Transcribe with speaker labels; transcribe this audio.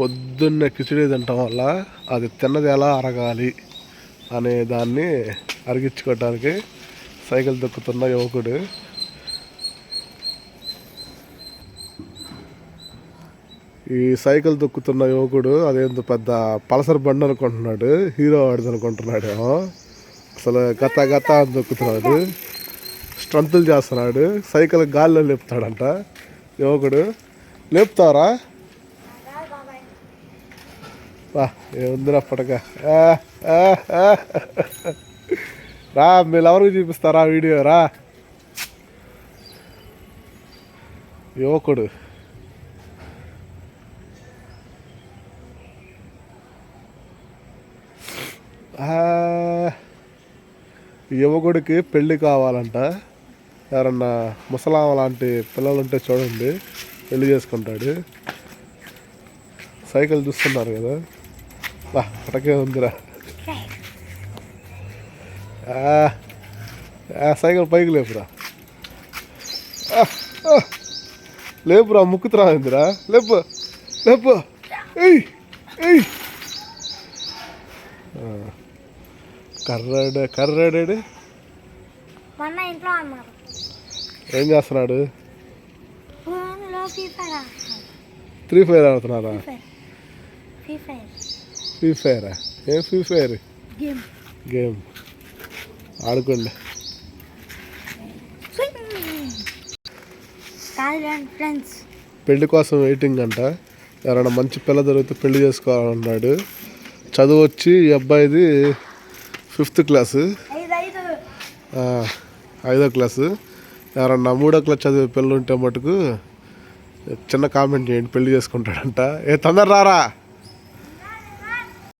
Speaker 1: పొద్దున్నే కిచిడి తినటం వల్ల అది తిన్నది ఎలా అరగాలి అనే దాన్ని అరిగించుకోవడానికి సైకిల్ దొక్కుతున్న యువకుడు. ఈ సైకిల్ దొక్కుతున్న యువకుడు అదేందో పెద్ద పలసర్ బండి అనుకుంటున్నాడు హీరో ఆడిది అనుకుంటున్నాడేమో. అసలు గత గత అని దొక్కుతున్నాడు. స్ట్రంతులు చేస్తున్నాడు సైకిల్ గాల్లో లేపుతాడంట యువకుడు. లేపుతారా? వా ఏముందిరా పడక ఆ. రా మీరు ఎవరికి చూపిస్తారా వీడియో రా యువకుడు యువకుడికి పెళ్ళి కావాలంట ఎవరన్నా ముసలామ లాంటి పిల్లలు ఉంటే చూడండి పెళ్ళి చేసుకుంటాడు. సైకిల్ చూస్తున్నారు కదా బా పటకే ఉందిరా సైకిల్ పైకి లేపురా. లేపురా ముక్కుతురా ఇందిరా లేపు లేపు కర్రాడు కర్రాడాడు ఏం చేస్తున్నాడు
Speaker 2: ఫోన్లో ఫ్రీ ఫైర్ ఆడుతున్నారు
Speaker 1: త్రీ ఫైర్
Speaker 2: ఫ్రీ
Speaker 1: ఏం ఫ్రీ ఫైర్
Speaker 2: గేమ్
Speaker 1: ఆడుకోండి. పెళ్ళి కోసం వెయిటింగ్ అంట. ఎవరైనా మంచి పిల్ల దొరికితే పెళ్ళి చేసుకోవాలన్నాడు. చదువు వచ్చి ఈ అబ్బాయిది ఫిఫ్త్ క్లాసు
Speaker 2: ఐదో
Speaker 1: క్లాసు ఎవరన్నా మూడో క్లాస్ చదివే పిల్లలు ఉంటే మటుకు చిన్న కామెంట్ చేయండి పెళ్ళి చేసుకుంటాడంట. ఏ తొందర రారా?